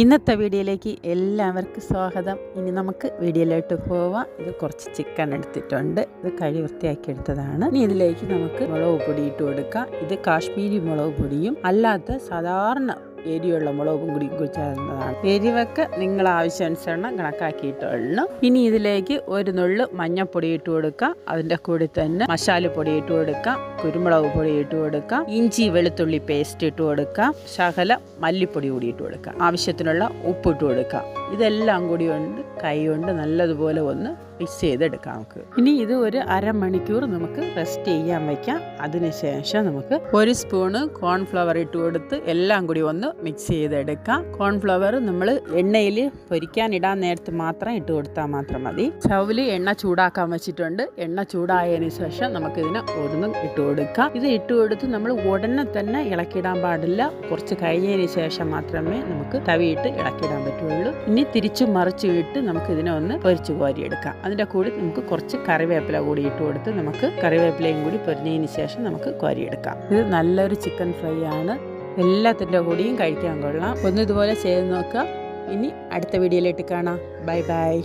ഇന്നത്തെ വീഡിയോയിലേക്ക് എല്ലാവർക്കും സ്വാഗതം. ഇനി നമുക്ക് വീഡിയോയിലോട്ട് പോവാം. ഇത് കുറച്ച് ചിക്കൻ എടുത്തിട്ടുണ്ട്. ഇത് കഴി വൃത്തിയാക്കി എടുത്തതാണ്. ഇനി ഇതിലേക്ക് നമുക്ക് മുളക് പൊടി ഇട്ട് കൊടുക്കാം. ഇത് കാശ്മീരി മുളക് പൊടിയും അല്ലാത്ത സാധാരണ എരിയുള്ള മുളകും കൂടി ചേർന്നതാണ്. എരിവൊക്കെ നിങ്ങൾ ആവശ്യാനുസരണം കണക്കാക്കിയിട്ടുള്ളു. ഇനി ഇതിലേക്ക് ഒരു നുള്ളു മഞ്ഞൾപ്പൊടി ഇട്ട് കൊടുക്കുക അതിന്റെ കൂടി തന്നെ മസാലപ്പൊടി ഇട്ട് കൊടുക്കാം. കുരുമുളക് പൊടി ഇട്ട് കൊടുക്കാം. ഇഞ്ചി വെളുത്തുള്ളി പേസ്റ്റ് ഇട്ട് കൊടുക്കാം. ശകല മല്ലിപ്പൊടി കൂടി ഇട്ട് കൊടുക്കാം. ആവശ്യത്തിനുള്ള ഉപ്പ് ഇട്ട് കൊടുക്കാം. ഇതെല്ലാം കൂടി കൊണ്ട് കൈ കൊണ്ട് നല്ലതുപോലെ ഒന്ന് മിക്സ് ചെയ്തെടുക്കാം നമുക്ക്. ഇനി ഇത് ഒരു അരമണിക്കൂർ നമുക്ക് റെസ്റ്റ് ചെയ്യാൻ വയ്ക്കാം അതിനുശേഷം നമുക്ക് ഒരു സ്പൂണ് കോൺഫ്ലവർ ഇട്ട് കൊടുത്ത് എല്ലാം കൂടി ഒന്ന് മിക്സ് ചെയ്തെടുക്കാം. കോൺഫ്ലവർ നമ്മൾ എണ്ണയിൽ പൊരിക്കാൻ ഇടാൻ നേരത്ത് മാത്രം ഇട്ട് കൊടുത്താൽ മാത്രം മതി. ചവൽ എണ്ണ ചൂടാക്കാൻ വെച്ചിട്ടുണ്ട്. എണ്ണ ചൂടായതിന് ശേഷം നമുക്കിതിനെ ഒന്നും ഇട്ട് കൊടുക്കാം. ഇത് ഇട്ട് കൊടുത്ത് നമ്മൾ ഉടനെ തന്നെ ഇളക്കിടാൻ പാടില്ല. കുറച്ച് കഴിഞ്ഞതിന് ശേഷം മാത്രമേ നമുക്ക് തവിയിട്ട് ഇളക്കിടാൻ പറ്റുള്ളൂ. ഇനി തിരിച്ചു മറിച്ചു ഇട്ട് നമുക്ക് ഇതിനെ ഒന്ന് പൊരിച്ചു കോരിയെടുക്കാം. അതിന്റെ കൂടി നമുക്ക് കുറച്ച് കറിവേപ്പില കൂടി ഇട്ട് കൊടുത്ത് നമുക്ക് കറിവേപ്പിലയും കൂടി പൊരിഞ്ഞതിന് ശേഷം നമുക്ക് കോരിയെടുക്കാം. ഇത് നല്ലൊരു ചിക്കൻ ഫ്രൈ ആണ്. എല്ലാത്തിന്റെ കൂടിയും കഴിക്കാൻ കൊള്ളാം. ഒന്ന് ഇതുപോലെ ചെയ്ത് നോക്കുക. ഇനി അടുത്ത വീഡിയോയിലേക്ക് കാണാം. Bye bye.